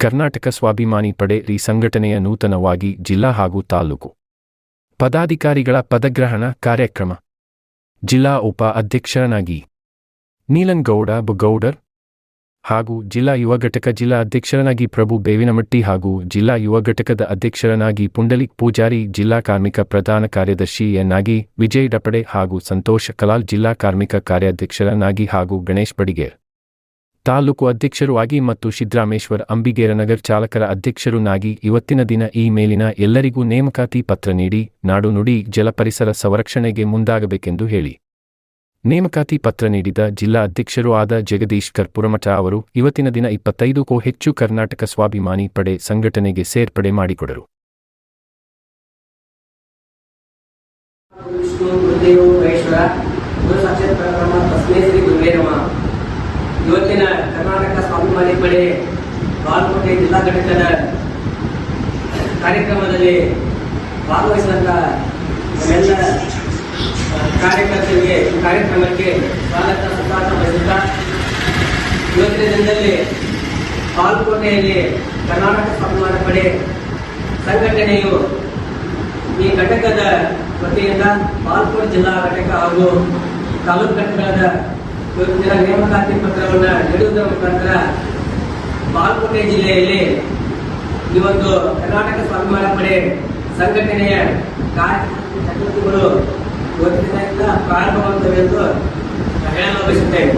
ಕರ್ನಾಟಕ ಸ್ವಾಭಿಮಾನಿ ಪಡೆ ರಿ ಸಂಘಟನೆಯ ನೂತನವಾಗಿ ಜಿಲ್ಲಾ ಹಾಗೂ ತಾಲೂಕು ಪದಾಧಿಕಾರಿಗಳ ಪದಗ್ರಹಣ ಕಾರ್ಯಕ್ರಮ. ಜಿಲ್ಲಾ ಉಪ ಅಧ್ಯಕ್ಷರನಾಗಿ ನೀಲನ್ಗೌಡ ಬುಗೌಡರ್ ಹಾಗೂ ಜಿಲ್ಲಾ ಯುವ ಘಟಕ ಜಿಲ್ಲಾ ಅಧ್ಯಕ್ಷರನಾಗಿ ಪ್ರಭು ಬೇವಿನಮಟ್ಟಿ ಹಾಗೂ ಜಿಲ್ಲಾ ಯುವ ಘಟಕದ ಅಧ್ಯಕ್ಷರನಾಗಿ ಪುಂಡಲಿಕ್ ಪೂಜಾರಿ ಜಿಲ್ಲಾ ಕಾರ್ಮಿಕ ಪ್ರಧಾನ ಕಾರ್ಯದರ್ಶಿಯನ್ನಾಗಿ ವಿಜಯ್ ಡಪಡೆ ಹಾಗೂ ಸಂತೋಷ್ ಕಲಾಲ್ ಜಿಲ್ಲಾ ಕಾರ್ಮಿಕ ಕಾರ್ಯಾಧ್ಯಕ್ಷರನಾಗಿ ಹಾಗೂ ಗಣೇಶ್ ಬಡಿಗೇರ್ ತಾಲೂಕು ಅಧ್ಯಕ್ಷರು ಆಗಿ ಮತ್ತು ಸಿದ್ದರಾಮೇಶ್ವರ್ ಅಂಬಿಗೇರನಗರ್ ಚಾಲಕರ ಅಧ್ಯಕ್ಷರುನಾಗಿ ಇವತ್ತಿನ ದಿನ ಈ ಮೇಲಿನ ಎಲ್ಲರಿಗೂ ನೇಮಕಾತಿ ಪತ್ರ ನೀಡಿ, ನಾಡು ನುಡಿ ಜಲಪರಿಸರ ಸಂರಕ್ಷಣೆಗೆ ಮುಂದಾಗಬೇಕೆಂದು ಹೇಳಿ. ನೇಮಕಾತಿ ಪತ್ರ ನೀಡಿದ ಜಿಲ್ಲಾ ಅಧ್ಯಕ್ಷರೂ ಆದ ಜಗದೀಶ್ ಕರ್ಪುರಮಠ ಅವರು ಇವತ್ತಿನ ದಿನ ಇಪ್ಪತ್ತೈದಕ್ಕೂ ಹೆಚ್ಚು ಕರ್ನಾಟಕ ಸ್ವಾಭಿಮಾನಿ ಪಡೆ ಸಂಘಟನೆಗೆ ಸೇರ್ಪಡೆ ಮಾಡಿಕೊಡರು. ವಿಷ್ಣು ಕಾರ್ಯಕ್ರಮದಲ್ಲಿ ಭಾಗವಹಿಸಿದಂತ ಎಲ್ಲ ಕಾರ್ಯಕರ್ತರಿಗೆ ಕಾರ್ಯಕ್ರಮಕ್ಕೆ ಸ್ವಾಗತ, ಸುಸ್ವಾಗತ ಬಯಸುತ್ತಾ, ಇವತ್ತಿನ ದಿನದಲ್ಲಿ ಬಾಲ್ಕೋಟೆಯಲ್ಲಿ ಕರ್ನಾಟಕ ಸ್ವಾಭಿಮಾನ ಪಡೆ ಸಂಘಟನೆಯು ಈ ಘಟಕದ ವತಿಯಿಂದ ಪಾಲ್ಕೋಟೆ ಜಿಲ್ಲಾ ಘಟಕ ಹಾಗೂ ತಾಲೂಕು ಘಟಕದ ನೇಮಕಾತಿ ಪತ್ರವನ್ನು ನೀಡುವುದರ ಮುಖಾಂತರ ಬಾಲ್ಕೋಟೆ ಜಿಲ್ಲೆಯಲ್ಲಿ ಒಂದು ಕರ್ನಾಟಕ ಸ್ವಾಭಿಮಾನ ಪಡೆ ಸಂಘಟನೆಯ ಕಾರ್ಯ ಚಟುವಟಿಕೆಗಳು ಇವತ್ತಿನಿಂದ ಪ್ರಾರಂಭವಾಗುತ್ತವೆ ಎಂದು ಹೇಳಲು ಬಯಸುತ್ತೇವೆ